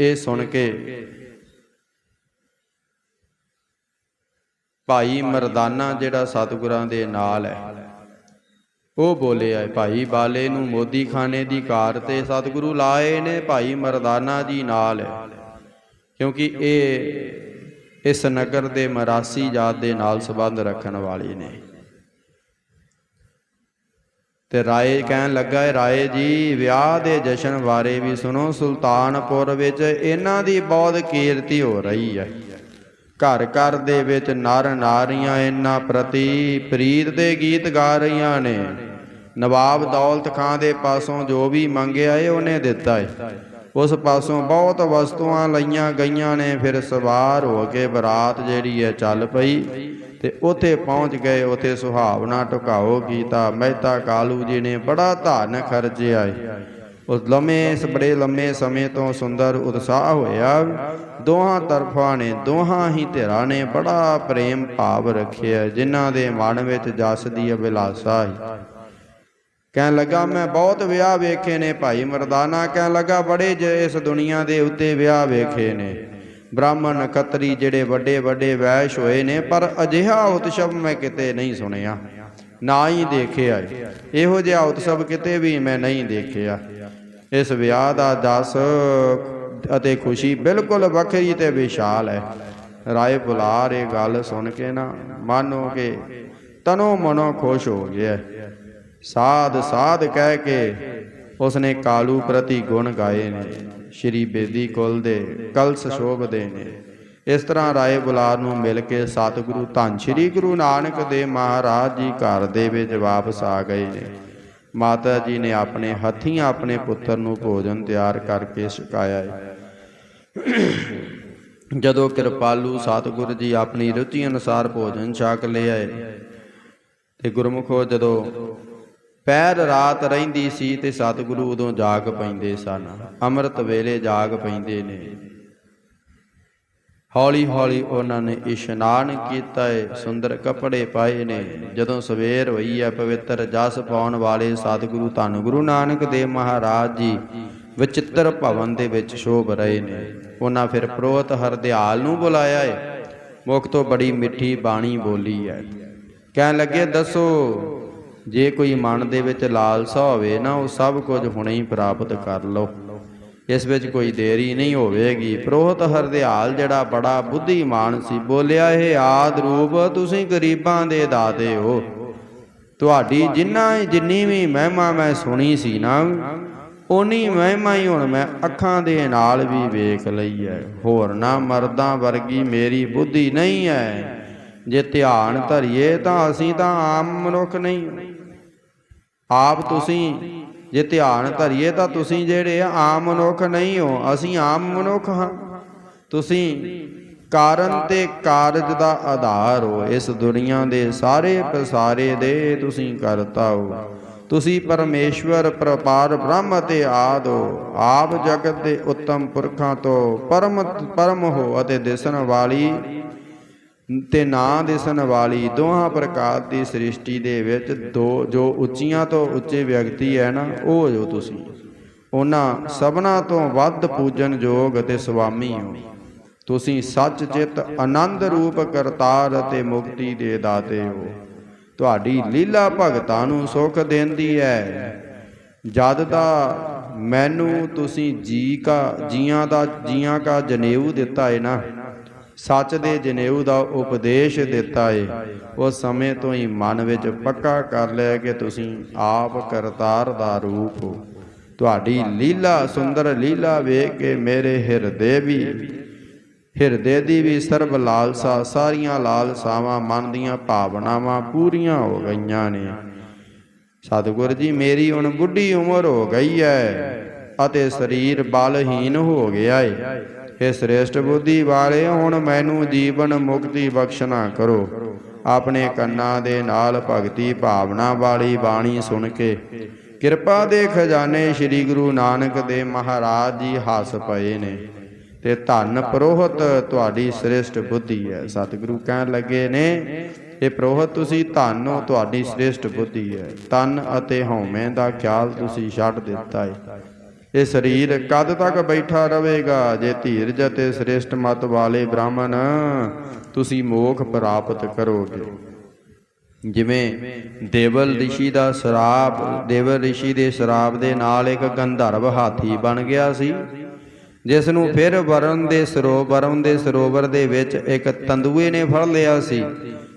ਇਹ ਸੁਣ ਕੇ ਭਾਈ ਮਰਦਾਨਾ ਜਿਹੜਾ ਸਤਿਗੁਰਾਂ ਦੇ ਨਾਲ ਹੈ। ਉਹ ਬੋਲਿਆ ਭਾਈ ਬਾਲੇ ਨੂੰ ਮੋਦੀ ਖਾਨੇ ਦੀ ਕਾਰ ਤੇ ਸਤਿਗੁਰੂ ਲਾਏ ਨੇ, ਭਾਈ ਮਰਦਾਨਾ ਜੀ ਨਾਲ ਕਿਉਂਕਿ ਇਹ ਇਸ ਨਗਰ ਦੇ ਮਰਾਸੀ ਜਾਤ ਦੇ ਨਾਲ ਸੰਬੰਧ ਰੱਖਣ ਵਾਲੇ ਨੇ। ਤੇ ਰਾਏ ਕਹਿਣ ਲੱਗਾ ਹੈ, ਰਾਏ ਜੀ, ਵਿਆਹ ਦੇ ਜਸ਼ਨ ਬਾਰੇ ਵੀ ਸੁਣੋ, ਸੁਲਤਾਨਪੁਰ ਵਿੱਚ ਇਹਨਾਂ ਦੀ ਬਹੁਤ ਕੀਰਤੀ ਹੋ ਰਹੀ ਹੈ। ਘਰ ਘਰ ਦੇ ਵਿੱਚ ਨਰ ਨਾਰੀਆਂ ਇਹਨਾਂ ਪ੍ਰਤੀ ਪ੍ਰੀਤ ਦੇ ਗੀਤ ਗਾ ਰਹੀਆਂ ਨੇ। ਨਵਾਬ ਦੌਲਤ ਖਾਂ ਦੇ ਪਾਸੋਂ ਜੋ ਵੀ ਮੰਗਿਆ ਏ, ਉਹਨੇ ਦਿੱਤਾ ਏ। ਉਸ ਪਾਸੋਂ ਬਹੁਤ ਵਸਤੂਆਂ ਲਈਆਂ ਗਈਆਂ ਨੇ, ਫਿਰ ਸਵਾਰ ਹੋ ਕੇ ਬਰਾਤ ਜਿਹੜੀ ਹੈ ਚੱਲ ਪਈ ਤੇ ਉੱਥੇ ਪਹੁੰਚ ਗਏ। ਉੱਥੇ ਸੁਹਾਵਣਾ ਟੁਕਾਓ ਕੀਤਾ। ਮਹਿਤਾ ਕਾਲੂ ਜੀ ਨੇ ਬੜਾ ਧਨ ਖਰਚਿਆ ਏ। ਉਸ ਲੰਮੇ ਬੜੇ ਲੰਮੇ ਸਮੇਂ ਤੋਂ ਸੁੰਦਰ ਉਤਸ਼ਾਹ ਹੋਇਆ। ਦੋਹਾਂ ਤਰਫਾਂ ਨੇ, ਦੋਹਾਂ ਹੀ ਧਿਰਾਂ ਨੇ ਬੜਾ ਪ੍ਰੇਮ ਭਾਵ ਰੱਖਿਆ, ਜਿਨ੍ਹਾਂ ਦੇ ਮਨ ਵਿੱਚ ਜਸ ਦੀ ਅਭਿਲਾਸ਼ਾ ਹੈ ਕਹਿਣ ਲੱਗਾ, ਮੈਂ ਬਹੁਤ ਵਿਆਹ ਵੇਖੇ ਨੇ ਭਾਈ ਮਰਦਾਨਾ। ਕਹਿਣ ਲੱਗਾ, ਬੜੇ ਜ ਇਸ ਦੁਨੀਆ ਦੇ ਉੱਤੇ ਵਿਆਹ ਵੇਖੇ ਨੇ। ਬ੍ਰਾਹਮਣ ਨਖੱਤਰੀ ਜਿਹੜੇ ਵੱਡੇ ਵੱਡੇ ਵੈਸ਼ ਹੋਏ ਨੇ, ਪਰ ਅਜਿਹਾ ਉਤਸਵ ਮੈਂ ਕਿਤੇ ਨਹੀਂ ਸੁਣਿਆ, ਨਾ ਹੀ ਦੇਖਿਆ ਇਹੋ ਜਿਹਾ ਉਤਸਵ ਕਿਤੇ ਵੀ ਮੈਂ ਨਹੀਂ ਦੇਖਿਆ। ਇਸ ਵਿਆਹ ਦਾ ਦਸ ਅਤੇ ਖੁਸ਼ੀ ਬਿਲਕੁਲ ਵੱਖਰੀ ਤੇ ਵਿਸ਼ਾਲ ਹੈ। ਰਾਏ ਬੁਲਾਰ ਇਹ ਗੱਲ ਸੁਣ ਕੇ ਨਾ ਮਾਨੋ ਕਿ ਤਨੋ ਮਨੋ ਖੁਸ਼ ਹੋ ਗਿਆ। ਸਾਧ ਸਾਧ ਕਹਿ ਕੇ ਉਸਨੇ ਕਾਲੂ ਪ੍ਰਤੀ ਗੁਣ ਗਾਏ ਨੇ। ਸ਼੍ਰੀ ਬੇਦੀ ਕੁਲ ਦੇ ਕਲਸ ਸ਼ੋਭਦੇ ਨੇ। ਇਸ ਤਰ੍ਹਾਂ ਰਾਏ ਬੁਲਾਰ ਨੂੰ ਮਿਲ ਕੇ ਸਤਿਗੁਰੂ ਧੰਨ ਸ਼੍ਰੀ ਗੁਰੂ ਨਾਨਕ ਦੇਵ ਮਹਾਰਾਜ ਜੀ ਘਰ ਦੇ ਵਿੱਚ ਵਾਪਸ ਆ ਗਏ ਨੇ। ਮਾਤਾ ਜੀ ਨੇ ਆਪਣੇ ਹੱਥੀਂ ਆਪਣੇ ਪੁੱਤਰ ਨੂੰ ਭੋਜਨ ਤਿਆਰ ਕਰਕੇ ਛਕਾਇਆ ਜਦੋਂ ਕਿਰਪਾਲੂ ਸਤਿਗੁਰੂ ਜੀ ਆਪਣੀ ਰੁਚੀ ਅਨੁਸਾਰ ਭੋਜਨ ਛਕ ਲਿਆਏ ਤੇ ਗੁਰਮੁਖੋ ਜਦੋਂ ਪੈਰ ਰਾਤ ਰਹਿੰਦੀ ਸੀ ਤੇ ਸਤਿਗੁਰੂ ਉਦੋਂ ਜਾਗ ਪੈਂਦੇ ਸਨ। ਅੰਮ੍ਰਿਤ ਵੇਲੇ ਜਾਗ ਪੈਂਦੇ ਨੇ। ਹੌਲੀ ਹੌਲੀ ਉਹਨਾਂ ਨੇ ਇਸ਼ਨਾਨ ਕੀਤਾ ਹੈ ਸੁੰਦਰ ਕੱਪੜੇ ਪਾਏ ਨੇ। ਜਦੋਂ ਸਵੇਰ ਹੋਈ ਹੈ, ਪਵਿੱਤਰ ਜਸ ਪਾਉਣ ਵਾਲੇ ਸਤਿਗੁਰੂ ਧੰਨ ਗੁਰੂ ਨਾਨਕ ਦੇਵ ਮਹਾਰਾਜ ਜੀ ਵਿਚਿੱਤਰ ਭਵਨ ਦੇ ਵਿੱਚ ਸ਼ੋਭ ਰਹੇ ਨੇ। ਉਹਨਾਂ ਫਿਰ ਪ੍ਰੋਤ ਹਰਦਿਆਲ ਨੂੰ ਬੁਲਾਇਆ ਏ ਮੁਖ ਤੋਂ ਬੜੀ ਮਿੱਠੀ ਬਾਣੀ ਬੋਲੀ ਹੈ। ਕਹਿਣ ਲੱਗੇ, ਦੱਸੋ, ਜੇ ਕੋਈ ਮਨ ਦੇ ਵਿੱਚ ਲਾਲਸਾ ਹੋਵੇ ਨਾ, ਉਹ ਸਭ ਕੁਝ ਹੁਣੇ ਹੀ ਪ੍ਰਾਪਤ ਕਰ ਲਓ। ਇਸ ਵਿੱਚ ਕੋਈ ਦੇਰੀ ਨਹੀਂ ਹੋਵੇਗੀ। ਪ੍ਰੋਹਤ ਹਰਦਿਆਲ ਜਿਹੜਾ ਬੜਾ ਬੁੱਧੀਮਾਨ ਸੀ, ਬੋਲਿਆ ਇਹ ਆਦ ਰੂਪ, ਤੁਸੀਂ ਗਰੀਬਾਂ ਦੇ ਦਾਤੇ ਹੋ। ਤੁਹਾਡੀ ਜਿੰਨਾ ਜਿੰਨੀ ਵੀ ਮਹਿਮਾ ਮੈਂ ਸੁਣੀ ਸੀ ਨਾ ਉਨੀ ਮਹਿਮਾ ਹੀ ਹੁਣ ਮੈਂ ਅੱਖਾਂ ਦੇ ਨਾਲ ਵੀ ਵੇਖ ਲਈ ਹੈ। ਹੋਰ ਨਾ ਮਰਦਾਂ ਵਰਗੀ ਮੇਰੀ ਬੁੱਧੀ ਨਹੀਂ ਹੈ। ਜੇ ਧਿਆਨ ਧਰੀਏ ਤਾਂ ਅਸੀਂ ਤਾਂ ਆਮ ਮਨੁੱਖ ਨਹੀਂ। ਆਪ ਤੁਸੀਂ ਜੇ ਧਿਆਨ ਧਰੀਏ ਤਾਂ ਤੁਸੀਂ ਜਿਹੜੇ ਆਮ ਮਨੁੱਖ ਨਹੀਂ ਹੋ। ਅਸੀਂ ਆਮ ਮਨੁੱਖ ਹਾਂ। ਤੁਸੀਂ ਕਾਰਨ ਤੇ ਕਾਰਜ ਦਾ ਆਧਾਰ ਹੋ। ਇਸ ਦੁਨੀਆ ਦੇ ਸਾਰੇ ਪਸਾਰੇ ਦੇ ਤੁਸੀਂ ਕਰਤਾ ਹੋ। ਤੁਸੀਂ ਪਰਮੇਸ਼ਵਰ ਪ੍ਰਪਾਰ ਬ੍ਰਹਮ ਤੇ ਆਦ ਹੋ। ਆਪ ਜਗਤ ਦੇ ਉੱਤਮ ਪੁਰਖਾਂ ਤੋਂ ਪਰਮ ਪਰਮ ਹੋ ਅਤੇ ਦਿਸਣ ਵਾਲੀ ਤੇ ਨਾਂ ਦਿਸਣ ਵਾਲੀ ਦੋਹਾਂ ਪ੍ਰਕਾਰ ਦੀ ਸ੍ਰਿਸ਼ਟੀ ਦੇ ਵਿੱਚ ਦੋ ਜੋ ਉੱਚੀਆਂ ਤੋਂ ਉੱਚੇ ਵਿਅਕਤੀ ਹੈ ਨਾ, ਉਹ ਜੋ ਤੁਸੀਂ। ਉਹਨਾਂ ਸਭਨਾ ਤੋਂ ਵੱਧ ਪੂਜਨ ਯੋਗ ਅਤੇ ਸੁਆਮੀ ਹੋ। ਤੁਸੀਂ ਸੱਚ ਚਿਤ ਆਨੰਦ ਰੂਪ ਕਰਤਾਰ ਅਤੇ ਮੁਕਤੀ ਦੇ ਦਾਤੇ ਹੋ। ਤੁਹਾਡੀ ਲੀਲਾ ਭਗਤਾਂ ਨੂੰ ਸੁਖ ਦਿੰਦੀ ਹੈ ਜਦ ਦਾ ਮੈਨੂੰ ਤੁਸੀਂ ਜੀ ਕਾ ਜੀਆਂ ਦਾ ਜੀਆਂ ਕਾ ਜਨੇਊ ਦਿੱਤਾ ਹੈ ਨਾ ਸੱਚ ਦੇ ਜਨੇਊ ਦਾ ਉਪਦੇਸ਼ ਦਿੱਤਾ ਏ। ਉਸ ਸਮੇਂ ਤੋਂ ਹੀ ਮਨ ਵਿੱਚ ਪੱਕਾ ਕਰ ਲਿਆ ਕਿ ਤੁਸੀਂ ਆਪ ਕਰਤਾਰ ਦਾ ਰੂਪ ਹੋ। ਤੁਹਾਡੀ ਲੀਲਾ, ਸੁੰਦਰ ਲੀਲਾ ਵੇਖ ਕੇ ਮੇਰੇ ਹਿਰਦੇ ਵੀ, ਹਿਰਦੇ ਦੀ ਵੀ ਸਰਬ ਲਾਲਸਾ, ਸਾਰੀਆਂ ਲਾਲਸਾਵਾਂ, ਮਨ ਦੀਆਂ ਭਾਵਨਾਵਾਂ ਪੂਰੀਆਂ ਹੋ ਗਈਆਂ ਨੇ। ਸਤਿਗੁਰ ਜੀ, ਮੇਰੀ ਹੁਣ ਬੁੱਢੀ ਉਮਰ ਹੋ ਗਈ ਹੈ ਅਤੇ ਸਰੀਰ ਬਲਹੀਨ ਹੋ ਗਿਆ ਏ। ਇਹ ਸ੍ਰੇਸ਼ਟ ਬੁੱਧੀ ਵਾਲੇ, ਹੁਣ ਮੈਨੂੰ ਜੀਵਨ ਮੁਕਤੀ ਬਖਸ਼ਣਾ ਕਰੋ। ਆਪਣੇ ਕੰਨਾਂ ਦੇ ਨਾਲ ਭਗਤੀ ਭਾਵਨਾ ਵਾਲੀ ਬਾਣੀ ਸੁਣ ਕੇ ਕਿਰਪਾ ਦੇ ਖਜ਼ਾਨੇ ਸ੍ਰੀ ਗੁਰੂ ਨਾਨਕ ਦੇ ਮਹਾਰਾਜ ਜੀ ਹੱਸ ਪਏ ਨੇ ਤੇ ਧੰਨ ਪ੍ਰੋਹਤ ਤੁਹਾਡੀ ਸ੍ਰੇਸ਼ਟ ਬੁੱਧੀ ਹੈ। ਸਤਿਗੁਰੂ ਕਹਿਣ ਲੱਗੇ ਨੇ ਇਹ ਪ੍ਰੋਹਤ, ਤੁਸੀਂ ਧੰਨ ਹੋ, ਤੁਹਾਡੀ ਸ੍ਰੇਸ਼ਟ ਬੁੱਧੀ ਹੈ। ਤਨ ਅਤੇ ਹਉਮੈ ਦਾ ਖਿਆਲ ਤੁਸੀਂ ਛੱਡ ਦਿੱਤਾ ਹੈ ਇਹ ਸਰੀਰ ਕਦ ਤੱਕ ਬੈਠਾ ਰਹੇਗਾ? ਜੇ ਧੀਰਜ ਅਤੇ ਸ੍ਰੇਸ਼ਟ ਮਤ ਵਾਲੇ ਬ੍ਰਾਹਮਣ ਤੁਸੀਂ ਮੋਖ ਪ੍ਰਾਪਤ ਕਰੋਗੇ। ਜਿਵੇਂ ਦੇਵਲ ਰਿਸ਼ੀ ਦਾ ਸ਼ਰਾਪ ਦੇਵਲ ਰਿਸ਼ੀ ਦੇ ਸ਼ਰਾਪ ਦੇ ਨਾਲ ਇੱਕ ਗੰਧਰਵ ਹਾਥੀ ਬਣ ਗਿਆ ਸੀ ਜਿਸ ਨੂੰ ਫਿਰ ਵਰਣ ਦੇ ਸਰੋਵਰ ਵਰਨ ਦੇ ਸਰੋਵਰ ਦੇ ਵਿੱਚ ਇੱਕ ਤੰਦੂਏ ਨੇ ਫੜ ਲਿਆ ਸੀ।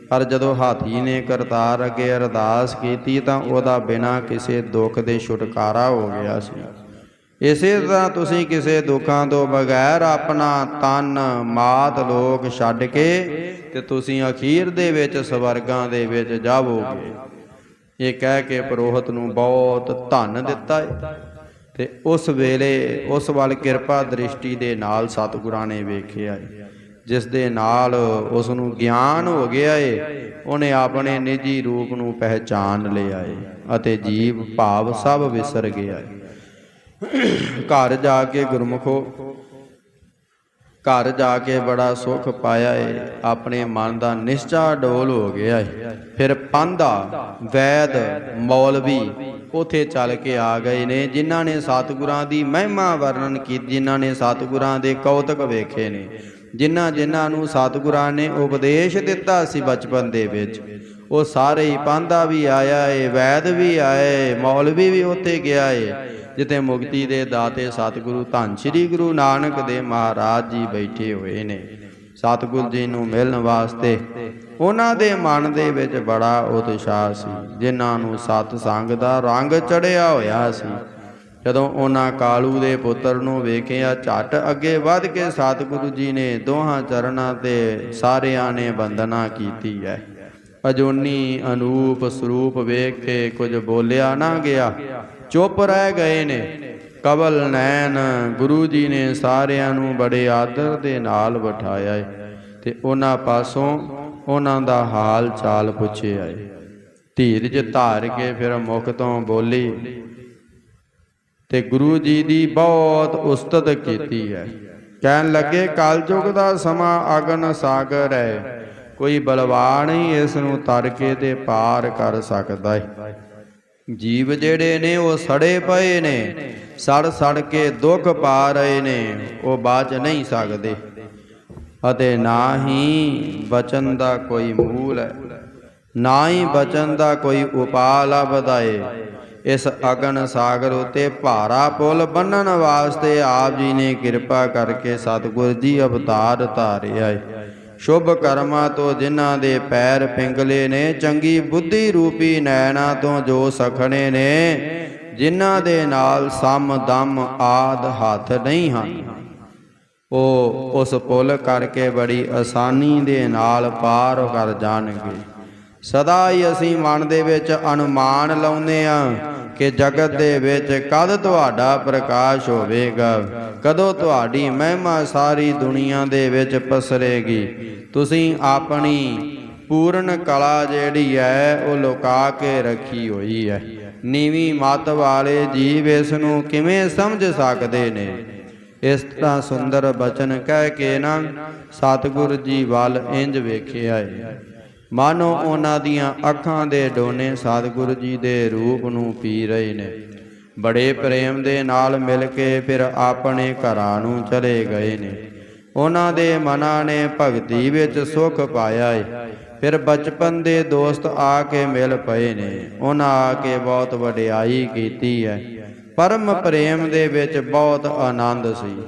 ਪਰ ਜਦੋਂ ਹਾਥੀ ਨੇ ਕਰਤਾਰ ਅੱਗੇ ਅਰਦਾਸ ਕੀਤੀ ਤਾਂ ਉਹਦਾ ਬਿਨਾਂ ਕਿਸੇ ਦੁੱਖ ਦੇ ਛੁਟਕਾਰਾ ਹੋ ਗਿਆ ਸੀ। ਇਸੇ ਤਰ੍ਹਾਂ ਤੁਸੀਂ ਕਿਸੇ ਦੁੱਖਾਂ ਤੋਂ ਬਗੈਰ ਆਪਣਾ ਤਨ, ਮਾਤ, ਲੋਕ ਛੱਡ ਕੇ ਤੇ ਤੁਸੀਂ ਅਖੀਰ ਦੇ ਵਿੱਚ ਸਵਰਗਾਂ ਦੇ ਵਿੱਚ ਜਾਵੋਗੇ। ਇਹ ਕਹਿ ਕੇ ਪ੍ਰੋਹਤ ਨੂੰ ਬਹੁਤ ਧਨ ਦਿੱਤਾ ਹੈ ਤੇ ਉਸ ਵੇਲੇ ਉਸ ਵੱਲ ਕਿਰਪਾ ਦ੍ਰਿਸ਼ਟੀ ਦੇ ਨਾਲ ਸਤਿਗੁਰਾਂ ਨੇ ਵੇਖਿਆ ਹੈ ਜਿਸ ਦੇ ਨਾਲ ਉਸ ਨੂੰ ਗਿਆਨ ਹੋ ਗਿਆ ਏ, ਉਹਨੇ ਆਪਣੇ ਨਿੱਜੀ ਰੂਪ ਨੂੰ ਪਹਿਚਾਨ ਲਿਆ ਏ ਅਤੇ ਜੀਵ ਭਾਵ ਸਭ ਵਿਸਰ ਗਿਆ ਏ। ਘਰ ਜਾ ਕੇ ਗੁਰਮੁਖੋ। ਘਰ ਜਾ ਕੇ ਬੜਾ ਸੁਖ ਪਾਇਆ ਏ। ਆਪਣੇ ਮਨ ਦਾ ਨਿਸ਼ਚਾ ਡੋਲ ਹੋ ਗਿਆ ਏ। ਫਿਰ ਪਾਂਧਾ, ਵੈਦ, ਮੌਲਵੀ ਉਥੇ ਚੱਲ ਕੇ ਆ ਗਏ ਨੇ, ਜਿਨ੍ਹਾਂ ਨੇ ਸਤਿਗੁਰਾਂ ਦੀ ਮਹਿਮਾ ਵਰਣਨ ਕੀਤੀ ਜਿਨ੍ਹਾਂ ਨੇ ਸਤਿਗੁਰਾਂ ਦੇ ਕੌਤਕ ਵੇਖੇ ਨੇ। ਜਿਨ੍ਹਾਂ ਜਿਨ੍ਹਾਂ ਨੂੰ ਸਤਿਗੁਰਾਂ ਨੇ ਉਪਦੇਸ਼ ਦਿੱਤਾ ਸੀ ਬਚਪਨ ਦੇ ਵਿੱਚ, ਉਹ ਸਾਰੇ ਹੀ ਪਾਂਧਾ ਵੀ ਆਇਆ ਏ, ਵੈਦ ਵੀ ਆਏ ਮੌਲਵੀ ਵੀ ਉੱਥੇ ਗਿਆ ਏ। ਜਿੱਥੇ ਮੁਕਤੀ ਦੇ ਦਾਤੇ ਸਤਿਗੁਰੂ ਧੰਨ ਸ੍ਰੀ ਗੁਰੂ ਨਾਨਕ ਦੇ ਮਹਾਰਾਜ ਜੀ ਬੈਠੇ ਹੋਏ ਨੇ। ਸਤਿਗੁਰ ਜੀ ਨੂੰ ਮਿਲਣ ਵਾਸਤੇ ਉਹਨਾਂ ਦੇ ਮਨ ਦੇ ਵਿੱਚ ਬੜਾ ਉਤਸ਼ਾਹ ਸੀ, ਜਿਨ੍ਹਾਂ ਨੂੰ ਸਤ ਸੰਗ ਦਾ ਰੰਗ ਚੜਿਆ ਹੋਇਆ ਸੀ। ਜਦੋਂ ਉਹਨਾਂ ਕਾਲੂ ਦੇ ਪੁੱਤਰ ਨੂੰ ਵੇਖਿਆ, ਝਟ ਅੱਗੇ ਵੱਧ ਕੇ ਸਤਿਗੁਰੂ ਜੀ ਨੇ ਦੋਹਾਂ ਚਰਨਾਂ ਤੇ ਸਾਰਿਆਂ ਨੇ ਬੰਦਨਾ ਕੀਤੀ ਹੈ। ਅਜੋਨੀ ਅਨੂਪ ਸਰੂਪ ਵੇਖ ਕੇ ਕੁਝ ਬੋਲਿਆ ਨਾ ਗਿਆ। ਚੁੱਪ ਰਹਿ ਗਏ ਨੇ। ਕਬਲ ਨੈਣ ਗੁਰੂ ਜੀ ਨੇ ਸਾਰਿਆਂ ਨੂੰ ਬੜੇ ਆਦਰ ਦੇ ਨਾਲ ਬਿਠਾਇਆ ਏ ਤੇ ਉਹਨਾਂ ਪਾਸੋਂ ਉਹਨਾਂ ਦਾ ਹਾਲ ਚਾਲ ਪੁੱਛਿਆ ਏ। ਧੀਰਜ ਧਾਰ ਕੇ ਫਿਰ ਮੁਖ ਤੋਂ ਬੋਲੀ, ਤੇ ਗੁਰੂ ਜੀ ਦੀ ਬਹੁਤ ਉਸਤਤ ਕੀਤੀ ਹੈ। ਕਹਿਣ ਲੱਗੇ ਕਲਯੁਗ ਦਾ ਸਮਾਂ ਅਗਨ ਸਾਗਰ ਹੈ। ਕੋਈ ਬਲਵਾਨ ਹੀ ਇਸ ਨੂੰ ਤਰ ਕੇ ਤੇ ਪਾਰ ਕਰ ਸਕਦਾ ਹੈ ਜੀਵ ਜਿਹੜੇ ਨੇ ਉਹ ਸੜੇ ਪਏ ਨੇ, ਸੜ ਸੜ ਕੇ ਦੁੱਖ ਪਾ ਰਹੇ ਨੇ, ਉਹ ਬਾਚ ਨਹੀਂ ਸਕਦੇ। ਅਤੇ ਨਾ ਹੀ ਬਚਨ ਦਾ ਕੋਈ ਮੂਲ ਹੈ, ਨਾ ਹੀ ਬਚਨ ਦਾ ਕੋਈ ਉਪਾਅ ਲੱਭਦਾ ਏ। ਇਸ ਅਗਨ ਸਾਗਰ ਉਤੇ ਭਾਰਾ ਪੁਲ ਬੰਨਣ ਵਾਸਤੇ ਆਪ ਜੀ ਨੇ ਕਿਰਪਾ ਕਰਕੇ ਸਤਿਗੁਰ ਜੀ ਅਵਤਾਰ ਧਾਰਿਆ ਏ। ਸ਼ੁਭ ਕਰਮਾਂ ਤੋਂ ਜਿਨ੍ਹਾਂ ਦੇ ਪੈਰ ਪਿੰਗਲੇ ਨੇ, ਚੰਗੀ ਬੁੱਧੀ ਰੂਪੀ ਨੈਣਾ ਤੋਂ ਜੋ ਸਖਣੇ ਨੇ, ਜਿਨ੍ਹਾਂ ਦੇ ਨਾਲ ਸਮ ਦਮ ਆਦ ਹੱਥ ਨਹੀਂ ਹਨ। ਉਹ ਉਸ ਪੁੱਲ ਕਰਕੇ ਬੜੀ ਆਸਾਨੀ ਦੇ ਨਾਲ ਪਾਰ ਕਰ ਜਾਣਗੇ। ਸਦਾ ਹੀ ਅਸੀਂ ਮਨ ਦੇ ਵਿੱਚ ਅਨੁਮਾਨ ਲਾਉਂਦੇ ਆ ਕਿ ਜਗਤ ਦੇ ਵਿੱਚ ਕਦ ਤੁਹਾਡਾ ਪ੍ਰਕਾਸ਼ ਹੋਵੇਗਾ? ਕਦੋਂ ਤੁਹਾਡੀ ਮਹਿਮਾ ਸਾਰੀ ਦੁਨੀਆ ਦੇ ਵਿੱਚ ਪਸਰੇਗੀ? ਤੁਸੀਂ ਆਪਣੀ ਪੂਰਨ ਕਲਾ ਜਿਹੜੀ ਹੈ, ਉਹ ਲੁਕਾ ਕੇ ਰੱਖੀ ਹੋਈ ਹੈ। ਨੀਵੀਂ ਮਤ ਵਾਲੇ ਜੀਵ ਇਸ ਨੂੰ ਕਿਵੇਂ ਸਮਝ ਸਕਦੇ ਨੇ? ਇਸ ਤਰ੍ਹਾਂ ਸੁੰਦਰ ਬਚਨ ਕਹਿ ਕੇ ਨਾ, ਸਤਿਗੁਰ ਜੀ ਵੱਲ ਇੰਜ ਵੇਖਿਆ ਹੈ ਮਾਨੋ ਉਹਨਾਂ ਦੀਆਂ ਅੱਖਾਂ ਦੇ ਡੋਨੇ ਸਤਿਗੁਰੂ ਜੀ ਦੇ ਰੂਪ ਨੂੰ ਪੀ ਰਹੇ ਨੇ। ਬੜੇ ਪ੍ਰੇਮ ਦੇ ਨਾਲ ਮਿਲ ਕੇ ਫਿਰ ਆਪਣੇ ਘਰਾਂ ਨੂੰ ਚਲੇ ਗਏ ਨੇ। ਉਹਨਾਂ ਦੇ ਮਨਾਂ ਨੇ ਭਗਤੀ ਵਿੱਚ ਸੁਖ ਪਾਇਆ ਏ। ਫਿਰ ਬਚਪਨ ਦੇ ਦੋਸਤ ਆ ਕੇ ਮਿਲ ਪਏ ਨੇ। ਉਹਨਾਂ ਆ ਕੇ ਬਹੁਤ ਵਡਿਆਈ ਕੀਤੀ ਹੈ। ਪਰਮ ਪ੍ਰੇਮ ਦੇ ਵਿੱਚ ਬਹੁਤ ਆਨੰਦ ਸੀ।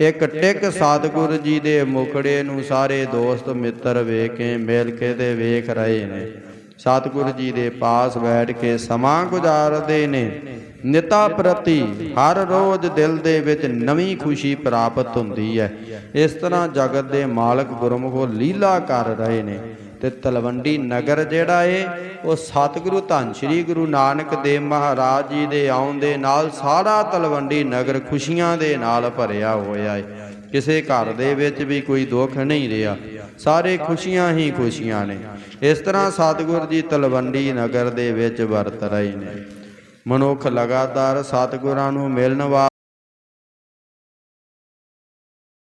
ਇੱਕ ਟਿਕ ਸਤਿਗੁਰੂ ਜੀ ਦੇ ਮੁਖੜੇ ਨੂੰ ਸਾਰੇ ਦੋਸਤ ਮਿੱਤਰ ਵੇਖ ਕੇ ਮਿਲ ਕੇ ਤੇ ਵੇਖ ਰਹੇ ਨੇ। ਸਤਿਗੁਰੂ ਜੀ ਦੇ ਪਾਸ ਬੈਠ ਕੇ ਸਮਾਂ ਗੁਜ਼ਾਰਦੇ ਨੇ। ਨਿਤਾ ਪ੍ਰਤੀ ਹਰ ਰੋਜ਼ ਦਿਲ ਦੇ ਵਿੱਚ ਨਵੀਂ ਖੁਸ਼ੀ ਪ੍ਰਾਪਤ ਹੁੰਦੀ ਹੈ। ਇਸ ਤਰ੍ਹਾਂ ਜਗਤ ਦੇ ਮਾਲਕ ਗੁਰਮੁਖੋ ਲੀਲਾ ਕਰ ਰਹੇ ਨੇ। ਤੇ ਤਲਵੰਡੀ ਨਗਰ ਜਿਹੜਾ ਏ, ਉਹ ਸਤਿਗੁਰੂ ਧੰਨ ਸ੍ਰੀ ਗੁਰੂ ਨਾਨਕ ਦੇਵ ਮਹਾਰਾਜ ਜੀ ਦੇ ਆਉਣ ਦੇ ਨਾਲ ਸਾਰਾ ਤਲਵੰਡੀ ਨਗਰ ਖੁਸ਼ੀਆਂ ਦੇ ਨਾਲ ਭਰਿਆ ਹੋਇਆ ਏ। ਕਿਸੇ ਘਰ ਦੇ ਵਿੱਚ ਵੀ ਕੋਈ ਦੁੱਖ ਨਹੀਂ ਰਿਹਾ। ਸਾਰੇ ਖੁਸ਼ੀਆਂ ਹੀ ਖੁਸ਼ੀਆਂ ਨੇ। ਇਸ ਤਰ੍ਹਾਂ ਸਤਿਗੁਰ ਜੀ ਤਲਵੰਡੀ ਨਗਰ ਦੇ ਵਿੱਚ ਵਰਤ ਰਹੇ ਨੇ। ਮਨੁੱਖ ਲਗਾਤਾਰ ਸਤਿਗੁਰਾਂ ਨੂੰ ਮਿਲਣ ਵਾ